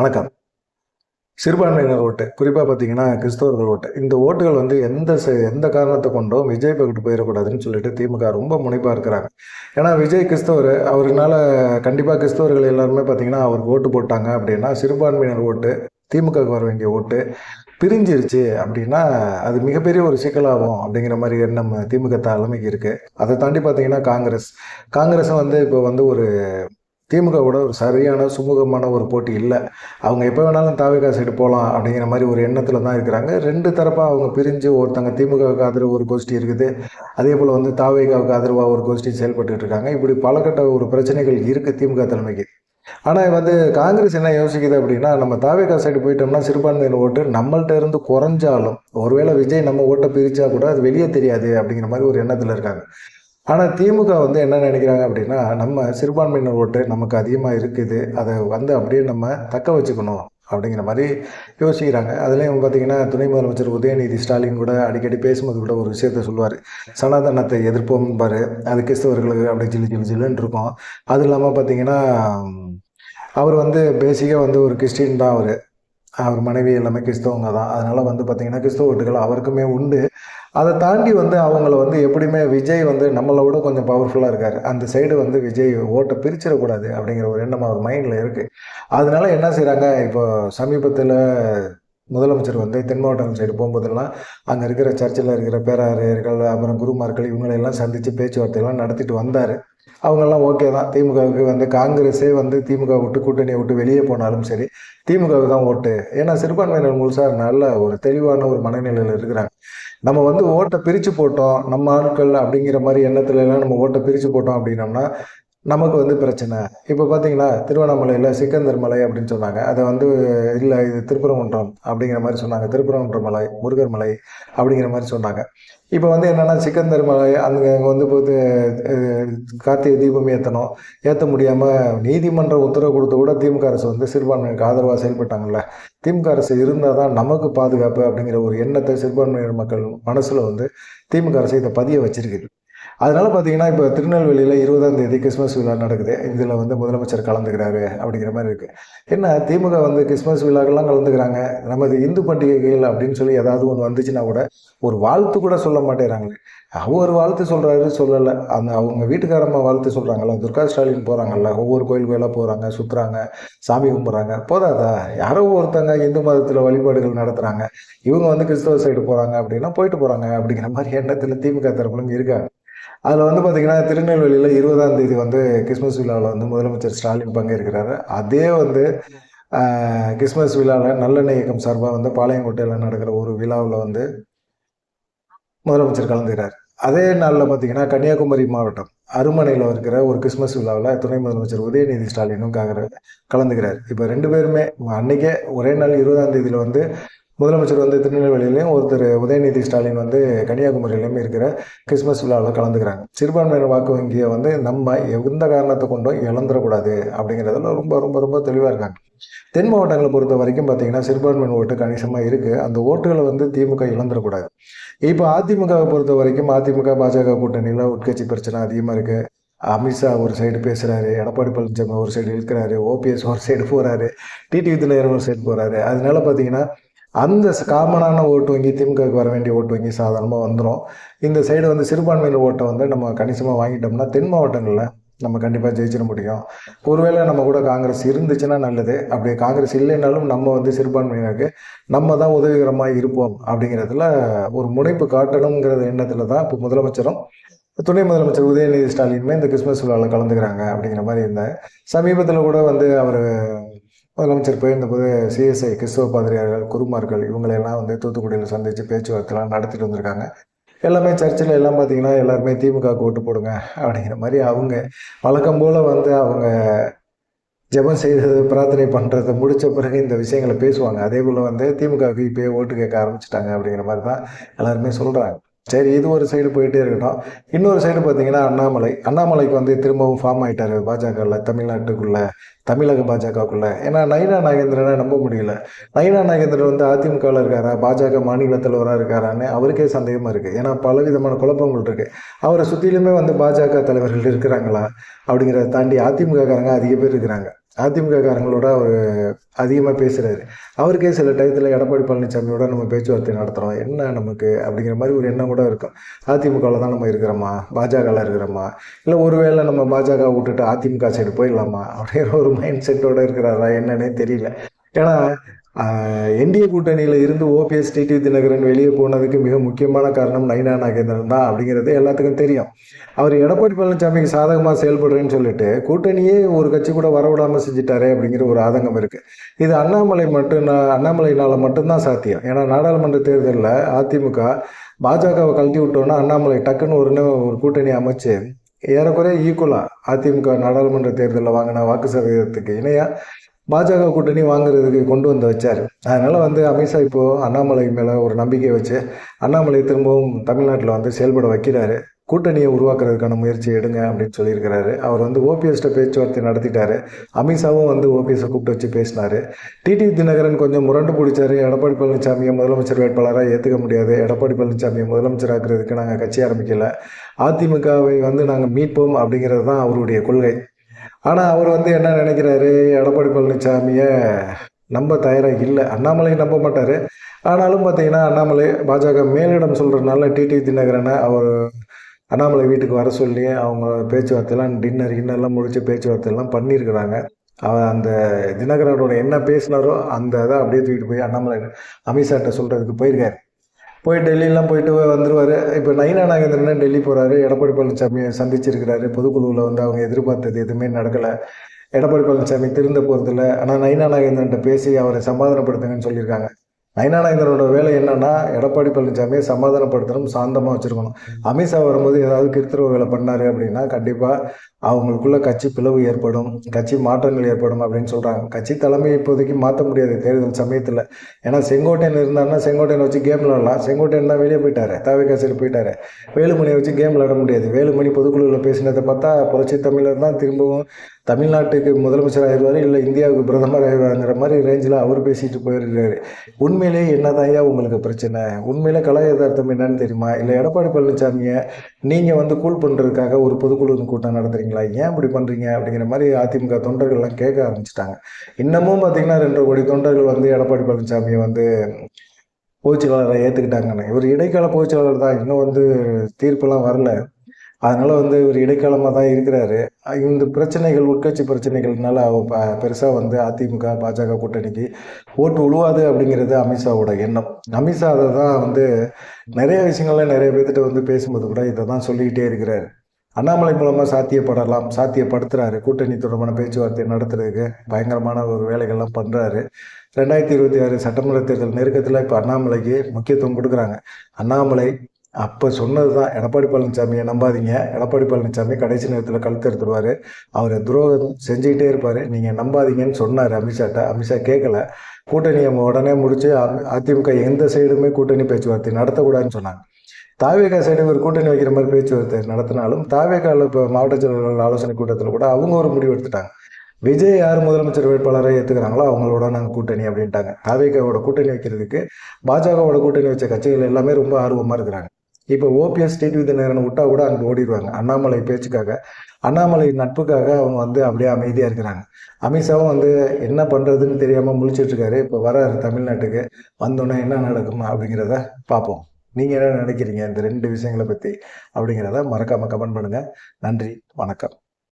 வணக்கம். சிறுபான்மையினர் ஓட்டு குறிப்பாக பார்த்தீங்கன்னா கிறிஸ்தவர்கள் ஓட்டு. இந்த ஓட்டுகள் வந்து எந்த எந்த காரணத்தை கொண்டும் விஜய் பக்கிட்டு போயிடக்கூடாதுன்னு சொல்லிட்டு திமுக ரொம்ப முனைப்பாக இருக்கிறாங்க. ஏன்னா விஜய் கிறிஸ்தவர் அவருனால கண்டிப்பாக கிறிஸ்தவர்கள் எல்லாருமே பார்த்தீங்கன்னா அவருக்கு ஓட்டு போட்டாங்க அப்படின்னா சிறுபான்மையினர் ஓட்டு திமுகவுக்கு வர வேண்டிய ஓட்டு பிரிஞ்சிருச்சு அப்படின்னா அது மிகப்பெரிய ஒரு சிக்கலாகும் அப்படிங்கிற மாதிரி எண்ணம் திமுக தலைமைக்கு இருக்குது அதை தாண்டி பார்த்தீங்கன்னா காங்கிரஸ். காங்கிரஸும் வந்து இப்போ வந்து ஒரு திமுகவோட ஒரு சரியான சுமூகமான ஒரு போட்டி இல்லை. அவங்க எப்போ வேணாலும் தாவேகா சைடு போகலாம் அப்படிங்கிற மாதிரி ஒரு எண்ணத்தில் தான் இருக்கிறாங்க. ரெண்டு தரப்பாக அவங்க பிரிஞ்சு ஒருத்தங்க திமுகவுக்கு ஆதரவு ஒரு கோஷ்டி இருக்குது. அதே போல் வந்து தாவேகாவுக்கு ஆதரவாக ஒரு கோஷ்டி செயல்பட்டுட்டு இருக்காங்க. இப்படி பலகட்ட ஒரு பிரச்சனைகள் இருக்குது திமுக தலைமைக்கு. ஆனால் வந்து காங்கிரஸ் என்ன யோசிக்குது அப்படின்னா நம்ம தாவேகா சைடு போயிட்டோம்னா சிறுபான்மையினர் ஓட்டு நம்மள்ட்ட இருந்து குறைஞ்சாலும் ஒருவேளை விஜய் நம்ம ஓட்டை பிரித்தா கூட அது வெளியே தெரியாது அப்படிங்கிற மாதிரி ஒரு எண்ணத்தில் இருக்காங்க. ஆனால் திமுக வந்து என்ன நினைக்கிறாங்க அப்படின்னா நம்ம சிறுபான்மையினர் ஓட்டு நமக்கு அதிகமாக இருக்குது. அதை வந்து அப்படியே நம்ம தக்க வச்சுக்கணும் அப்படிங்கிற மாதிரி யோசிக்கிறாங்க. அதுலேயும் பார்த்தீங்கன்னா துணை முதலமைச்சர் உதயநிதி ஸ்டாலின் கூட அடிக்கடி பேசும்போது கூட ஒரு விஷயத்த சொல்லுவார். சனாதனத்தை எதிர்ப்போம்பாரு அது கிறிஸ்தவர்களுக்கு அப்படி ஜில்லு ஜில்லு ஜில்லுன்னு இருக்கும். அது இல்லாமல் பார்த்தீங்கன்னா அவர் வந்து பேசிக்காக வந்து ஒரு கிறிஸ்டின் தான் அவர். அவர் மனைவி எல்லாமே கிறிஸ்தவங்க தான். அதனால் வந்து பார்த்திங்கன்னா கிறிஸ்தவ ஓட்டுகள் அவருக்குமே உண்டு. அதை தாண்டி வந்து அவங்கள வந்து எப்படியுமே விஜய் வந்து நம்மளை விட கொஞ்சம் பவர்ஃபுல்லாக இருக்கார். அந்த சைடு வந்து விஜய் ஓட்டை பிரிச்சிடக்கூடாது அப்படிங்கிற ஒரு எண்ணம் அவர் மைண்டில் இருக்குது அதனால என்ன செய்கிறாங்க இப்போ சமீபத்தில் முதலமைச்சர் வந்து தென் மாவட்டம் சைடு போகும்போதெல்லாம் அங்கே இருக்கிற சர்ச்சில் இருக்கிற பேராரியர்கள் அப்புறம் குருமார்கள் இவங்களையெல்லாம் சந்தித்து பேச்சுவார்த்தையெல்லாம் நடத்திட்டு வந்தார். அவங்கெல்லாம் ஓகே தான். திமுகவுக்கு வந்து காங்கிரஸே வந்து திமுக விட்டு கூட்டணியை விட்டு வெளியே போனாலும் சரி திமுகவுக்கு தான் ஓட்டு. ஏன்னா சிறுபான்மையினர் முழுசாக நல்ல ஒரு தெளிவான ஒரு மனநிலையில் இருக்கிறாங்க. நம்ம வந்து ஓட்டை பிரித்து போட்டோம் நம்ம ஆட்கள் அப்படிங்கிற மாதிரி எண்ணத்துல எல்லாம் நம்ம ஓட்டை பிரித்து போட்டோம் அப்படின்னோம்னா நமக்கு வந்து பிரச்சனை. இப்போ பார்த்தீங்கன்னா திருவண்ணாமலையில் சிக்கந்தர் மலை அப்படின்னு சொன்னாங்க. அதை வந்து இல்லை இது திருப்பரங்குன்றம் அப்படிங்கிற மாதிரி சொன்னாங்க. திருப்பரங்குன்ற மலை முருகர் மலை அப்படிங்கிற மாதிரி சொன்னாங்க. இப்போ வந்து என்னென்னா சிக்கந்தர் மலை அங்கே அங்கே வந்து போது கார்த்திகை தீபம் ஏற்றணும் ஏற்ற முடியாமல் நீதிமன்ற உத்தரவு கொடுத்து கூட திமுக அரசு வந்து சிறுபான்மையினருக்கு ஆதரவாக செயல்பட்டாங்கல்ல. திமுக அரசு இருந்தால் தான் நமக்கு பாதுகாப்பு அப்படிங்கிற ஒரு எண்ணத்தை சிறுபான்மையினர் மக்கள் மனசில் வந்து திமுக அரசு இதை பதிய வச்சிருக்குது. அதனால் பார்த்தீங்கன்னா இப்போ திருநெல்வேலியில் இருபதாம் தேதி கிறிஸ்மஸ் விழா நடக்குது. இதில் வந்து முதலமைச்சர் கலந்துக்கிறாரு அப்படிங்கிற மாதிரி இருக்குது என்ன திமுக வந்து கிறிஸ்மஸ் விழாக்கெல்லாம் கலந்துக்கிறாங்க. நமது இந்து பண்டிகைகள் அப்படின்னு சொல்லி ஏதாவது ஒன்று வந்துச்சுன்னா கூட ஒரு வாழ்த்து கூட சொல்ல மாட்டேறாங்களே. அவர் வாழ்த்து சொல்கிறாரு சொல்லலை. அந்த அவங்க வீட்டுக்காரம்மா வாழ்த்து சொல்கிறாங்கல்ல துர்கா ஸ்டாலின் போகிறாங்கல்ல ஒவ்வொரு கோயில் கோயிலாக போகிறாங்க சுற்றுறாங்க சாமி கும்பிட்றாங்க. போதாதா? யாரோ ஒருத்தங்க இந்து மதத்தில் வழிபாடுகள் நடத்துகிறாங்க இவங்க வந்து கிறிஸ்தவ சைடு போகிறாங்க அப்படின்னா போயிட்டு போகிறாங்க அப்படிங்கிற மாதிரி எண்ணத்தில் திமுக தரப்புலும் இருக்காங்க. அதில் வந்து பார்த்திங்கன்னா திருநெல்வேலியில் இருபதாம் தேதி வந்து கிறிஸ்மஸ் விழாவில் வந்து முதலமைச்சர் ஸ்டாலின் பங்கேற்கிறாரு. அதே வந்து கிறிஸ்மஸ் விழாவில் நல்லெண்ணெய் இயக்கம் சார்பாக வந்து பாளையங்கோட்டையில் நடக்கிற ஒரு விழாவில் வந்து முதலமைச்சர் கலந்துக்கிறார். அதே நாளில் பார்த்தீங்கன்னா கன்னியாகுமரி மாவட்டம் அருமனையில் இருக்கிற ஒரு கிறிஸ்மஸ் விழாவில் துணை முதலமைச்சர் உதயநிதி ஸ்டாலினும் கலந்துகிறார் கலந்துக்கிறார். இப்போ ரெண்டு பேருமே அன்னைக்கே ஒரே நாள் இருபதாம் தேதியில் வந்து முதலமைச்சர் வந்து திருநெல்வேலியிலையும் ஒருத்தர் உதயநிதி ஸ்டாலின் வந்து கன்னியாகுமரியிலையும் இருக்கிற கிறிஸ்மஸ் விழாவில் கலந்துக்கிறாங்க. சிறுபான்மையினர் வாக்கு வங்கியை வந்து நம்ம எந்த காரணத்தை கொண்டும் இழந்துடக்கூடாது அப்படிங்கிறதுல ரொம்ப ரொம்ப ரொம்ப தெளிவாக இருக்காங்க. தென் மாவட்டங்களை பொறுத்த வரைக்கும் பார்த்தீங்கன்னா சிறுபான்மையினர் ஓட்டு கணிசமாக இருக்குது அந்த ஓட்டுகளை வந்து திமுக இழந்துடக்கூடாது. இப்போ அதிமுகவை பொறுத்த வரைக்கும் அதிமுக பாஜக கூட்டணியில் உட்கட்சி பிரச்சனை அதிகமாக இருக்குது அமித்ஷா ஒரு சைடு பேசுகிறாரு எடப்பாடி பழனிசாமி ஒரு சைடு இருக்கிறாரு ஓபிஎஸ் ஒரு சைடு போகிறாரு டிடிவி தினகரன் ஒரு சைடு போகிறாரு அதனால பார்த்தீங்கன்னா அந்த காமனான ஓட்டு வங்கி திமுகவுக்கு வர வேண்டிய ஓட்டு வங்கி சாதாரணமாக வந்துடும் இந்த சைடு வந்து சிறுபான்மையினர் ஓட்டை வந்து நம்ம கணிசமாக வாங்கிட்டோம்னா தென் மாவட்டங்களில் நம்ம கண்டிப்பாக ஜெயிச்சிட முடியும். ஒருவேளை நம்ம கூட காங்கிரஸ் இருந்துச்சுன்னா நல்லது. அப்படி காங்கிரஸ் இல்லைனாலும் நம்ம வந்து சிறுபான்மையினருக்கு நம்ம தான் உதவிகரமாக இருப்போம் அப்படிங்கிறதுல ஒரு முனைப்பு காட்டணுங்கிற எண்ணத்தில் தான் இப்போ முதலமைச்சரும் துணை முதலமைச்சர் உதயநிதி ஸ்டாலினுமே இந்த கிறிஸ்மஸ் விழாவில் கலந்துக்கிறாங்க அப்படிங்கிற மாதிரி இருந்தேன் சமீபத்தில் கூட வந்து அவர் முதலமைச்சர் போயிருந்தபோது சிஎஸ்ஐ கிறிஸ்தவ பாதிரியார்கள் குருமார்கள் இவங்களையெல்லாம் வந்து தூத்துக்குடியில் சந்தித்து பேச்சுவார்த்தைலாம் நடத்திட்டு வந்திருக்காங்க. எல்லாமே சர்ச்சில் எல்லாம் பார்த்தீங்கன்னா எல்லாருமே திமுக ஓட்டு போடுங்க அப்படிங்கிற மாதிரி அவங்க வழக்கம் போல் வந்து அவங்க ஜெபம் செய்தது பிரார்த்தனை பண்ணுறதை முடித்த பிறகு இந்த விஷயங்களை பேசுவாங்க. அதே போல் வந்து திமுகவுக்கு இப்போயே ஓட்டு கேட்க ஆரம்பிச்சிட்டாங்க அப்படிங்கிற மாதிரி தான் எல்லாருமே சொல்கிறாங்க சரி இது ஒரு சைடு போயிட்டே இருக்கட்டும். இன்னொரு சைடு பார்த்தீங்கன்னா அண்ணாமலை. அண்ணாமலைக்கு வந்து திரும்பவும் ஃபார்ம் ஆகிட்டார் பாஜகவில் தமிழ்நாட்டுக்குள்ளே தமிழக பாஜகவுக்குள்ளே. ஏன்னா நயினா நாகேந்திரனை நம்ப முடியல. நயினா நாகேந்திரன் வந்து அதிமுகவில் இருக்காரா? பாஜக மாநில தலைவராக இருக்காரான்னு அவருக்கே சந்தேகமாக இருக்குது ஏன்னா பல விதமான குழப்பங்கள் இருக்குது அவரை சுற்றிலுமே வந்து பாஜக தலைவர்கள் இருக்கிறாங்களா அப்படிங்கிறத தாண்டி அதிமுகக்காரங்க அதிக பேர் இருக்கிறாங்க. அதிமுக காரங்களோட அவர் அதிகமாக பேசுகிறாரு அவருக்கே சில டயத்தில் எடப்பாடி பழனிசாமியோட நம்ம பேச்சுவார்த்தை நடத்துகிறோம் என்ன நமக்கு? அப்படிங்கிற மாதிரி ஒரு எண்ணம் கூட இருக்கும். அதிமுகவில் தான் நம்ம இருக்கிறோமா? பாஜகவில் இருக்கிறோமா? இல்லை ஒருவேளை நம்ம பாஜக விட்டுட்டு அதிமுக சைடு போயிடலாமா? அப்படிங்கிற ஒரு மைண்ட் செட்டோடு இருக்கிறாரா என்னன்னே தெரியல. ஏன்னா என்டிஏ கூட்டணியில் இருந்து ஓபிஎஸ் டிடி தினகரன் வெளியே போனதுக்கு மிக முக்கியமான காரணம் நயினா நாகேந்திரன் தான் அப்படிங்கிறது எல்லாத்துக்கும் தெரியும். அவர் எடப்பாடி பழனிசாமிக்கு சாதகமாக செயல்படுறேன்னு சொல்லிட்டு கூட்டணியே ஒரு கட்சி கூட வரவிடாமல் செஞ்சிட்டாரே அப்படிங்கிற ஒரு ஆதங்கம் இருக்குது இது அண்ணாமலை மட்டும் அண்ணாமலையினால் மட்டும்தான் சாத்தியம். ஏன்னா நாடாளுமன்ற தேர்தலில் அதிமுக பாஜகவை கழட்டி விட்டோன்னா அண்ணாமலை டக்குன்னு ஒரு ஒரு கூட்டணி அமைச்சு ஏறக்குறைய ஈக்குவலாக அதிமுக நாடாளுமன்ற தேர்தலில் வாங்கின வாக்கு சதவீதத்துக்கு இணையாக பாஜக கூட்டணி வாங்குறதுக்கு கொண்டு வந்து வச்சார். அதனால் வந்து அமித்ஷா இப்போது அண்ணாமலை மேலே ஒரு நம்பிக்கை வச்சு அண்ணாமலை திரும்பவும் தமிழ்நாட்டில் வந்து செயல்பட வைக்கிறாரு. கூட்டணியை உருவாக்குறதுக்கான முயற்சி எடுங்க அப்படின்னு சொல்லியிருக்கிறாரு. அவர் வந்து ஓபிஎஸ்ட்ட பேச்சுவார்த்தை நடத்திட்டாரு. அமித்ஷாவும் வந்து ஓபிஎஸ்ஸை கூப்பிட்டு வச்சு பேசினார். டிடி தினகரன் கொஞ்சம் முரண்டு பிடிச்சாரு. எடப்பாடி பழனிசாமியை முதலமைச்சர் வேட்பாளராக ஏற்றுக்க முடியாது. எடப்பாடி பழனிசாமியை முதலமைச்சராக்குறதுக்கு நாங்கள் கட்சி ஆரம்பிக்கல. அதிமுகவை வந்து நாங்கள் மீட்போம் அப்படிங்கிறது தான் அவருடைய கொள்கை. ஆனால் அவர் வந்து என்ன நினைக்கிறாரு? எடப்பாடி பழனிசாமியை நம்ப தயாராக இல்லை. அண்ணாமலை நம்ப மாட்டார். ஆனாலும் பார்த்தீங்கன்னா அண்ணாமலை பாஜக மேலிடம் சொல்கிறதுனால டிடி தினகரனை அவர் அண்ணாமலை வீட்டுக்கு வர சொல்லி அவங்க பேச்சுவார்த்தையெல்லாம் டின்னர் கின்னர்லாம் முடித்து பேச்சுவார்த்தையெல்லாம் பண்ணியிருக்கிறாங்க. அவன் அந்த தினகரனோட என்ன பேசினாரோ அந்த இதை அப்படியே தூக்கிட்டு போய் அண்ணாமலை அமித்ஷாட்ட சொல்கிறதுக்கு போயிருக்காரு. போய் டெல்லியெலாம் போயிட்டு வந்துடுவார் இப்போ நயினா நாகேந்திரன் டெல்லி போகிறாரு எடப்பாடி பழனிசாமியை சந்திச்சிருக்கிறாரு. பொதுக்குழுவில் வந்து அவங்க எதிர்பார்த்தது எதுவுமே நடக்கலை. எடப்பாடி பழனிசாமி திருந்த போகிறதில்ல ஆனால் நயினா நாகேந்திரன்ட்ட பேசி அவரை சமாதானப்படுத்துங்கன்னு சொல்லியிருக்காங்க. நயனாநாயகரோட வேலை என்னன்னா எடப்பாடி பழனிசாமியை சமாதானப்படுத்தணும் சாந்தமாக வச்சுருக்கணும். அமித்ஷா வரும்போது ஏதாவது கிருத்திரவ வேலை பண்ணார் அப்படின்னா கண்டிப்பாக அவங்களுக்குள்ள கட்சி பிளவு ஏற்படும் கட்சி மாற்றங்கள் ஏற்படும் அப்படின்னு சொல்கிறாங்க கட்சி தலைமை இப்போதைக்கு மாற்ற முடியாது தேர்தல் சமயத்தில். ஏன்னா செங்கோட்டையன் இருந்தார்னா செங்கோட்டையன் வச்சு கேம் விளாடலாம் செங்கோட்டையன் தான் வெளியே போயிட்டாரு. தாவிகா போயிட்டார் போயிட்டாரு. வேலுமணியை வச்சு கேம் விளாட முடியாது. வேலுமணி பொதுக்குழுவில் பேசினதை பார்த்தா புரட்சி தமிழர் தான் திரும்பவும் தமிழ்நாட்டுக்கு முதலமைச்சர் ஆயிடுவார் இல்லை இந்தியாவுக்கு பிரதமர் ஆயிடுவாங்கிற மாதிரி ரேஞ்சில் அவர் பேசிட்டு போயிருக்காரு. உண்மையிலே என்னதாயா உங்களுக்கு பிரச்சனை? உண்மையிலே கலா யதார்த்தம் என்னன்னு தெரியுமா? இல்லை எடப்பாடி பழனிசாமியை நீங்கள் வந்து கூல் பண்ணுறதுக்காக ஒரு பொதுக்குழு கூட்டம் பண்ணுறீங்களா ஏன் இப்படி பண்ணுறீங்க அப்படிங்கிற மாதிரி அதிமுக தொண்டர்கள்லாம் கேட்க ஆரம்பிச்சிட்டாங்க. இன்னமும் பார்த்தீங்கன்னா ரெண்டு கோடி தொண்டர்கள் வந்து எடப்பாடி பழனிசாமியை வந்து பொதுச்செயலாளரை ஏற்றுக்கிட்டாங்கன்னு இவர் இடைக்கால பொதுச்செயலாளர் தான். இன்னும் வந்து தீர்ப்பெல்லாம் வரல. அதனால் வந்து இவர் இடைக்காலமாக தான் இருக்கிறாரு. இந்த பிரச்சனைகள் உட்கட்சி பிரச்சனைகள்னால பெருசாக வந்து அதிமுக பாஜக கூட்டணிக்கு ஓட்டு உழுவாது அப்படிங்கிறது அமித்ஷாவோட எண்ணம். அமித்ஷா அதை தான் வந்து நிறைய விஷயங்கள்லாம் நிறைய பேர்த்திட்ட வந்து பேசும்போது கூட இதை தான் சொல்லிக்கிட்டே இருக்கிறாரு. அண்ணாமலை மூலமாக சாத்தியப்படலாம் சாத்தியப்படுத்துகிறாரு கூட்டணி தொடர்பான பேச்சுவார்த்தை நடத்துறதுக்கு பயங்கரமான ஒரு வேலைகள்லாம் பண்ணுறாரு ரெண்டாயிரத்தி இருபத்தி ஆறு சட்டமன்ற தேர்தல் நெருக்கத்தில் இப்போ அண்ணாமலைக்கு முக்கியத்துவம் கொடுக்குறாங்க. அண்ணாமலை அப்போ சொன்னது தான் எடப்பாடி பழனிசாமியை நம்பாதீங்க எடப்பாடி பழனிசாமி கடைசி நேரத்தில் கழுத்து எடுத்துடுவார் அவர் துரோகம் செஞ்சுக்கிட்டே இருப்பார். நீங்கள் நம்பாதீங்கன்னு சொன்னார் அமித்ஷாட்ட அமித்ஷா கேட்கல கூட்டணியை உடனே முடித்து அதிமுக எந்த சைடுமே கூட்டணி பேச்சுவார்த்தை நடத்தக்கூடாதுன்னு சொன்னாங்க. தாவேகா சைடு ஒரு கூட்டணி வைக்கிற மாதிரி பேச்சுவார்த்தை நடத்தினாலும் தாவேகாவில் இப்போ மாவட்ட செயலாளர்கள் ஆலோசனை கூட்டத்தில் கூட அவங்க ஒரு முடிவு எடுத்துட்டாங்க. விஜய் யார் முதலமைச்சர் வேட்பாளரை ஏற்றுக்கிறாங்களோ அவங்களோட நாங்கள் கூட்டணி அப்படின்ட்டாங்க. தாவேகாவோட கூட்டணி வைக்கிறதுக்கு பாஜகவோட கூட்டணி வச்ச கட்சிகள் எல்லாமே ரொம்ப ஆர்வமாக இருக்கிறாங்க. இப்போ ஓபிஎஸ் டிடிவி தினகரனை விட்டா கூட அங்கே ஓடிடுவாங்க. அண்ணாமலை பேச்சுக்காக அண்ணாமலை நட்புக்காக அவங்க வந்து அப்படியே அமைதியாக இருக்கிறாங்க. அமித்ஷாவும் வந்து என்ன பண்ணுறதுன்னு தெரியாமல் முழிச்சிட்ருக்காரு இப்போ வர தமிழ்நாட்டுக்கு. வந்தோன்னே என்ன நடக்கும் அப்படிங்கிறத பார்ப்போம் நீங்கள் என்ன நினைக்கிறீங்க? இந்த ரெண்டு விஷயங்களை பற்றி அப்படிங்கிறத மறக்காமல் கமெண்ட் பண்ணுங்கள் நன்றி வணக்கம்.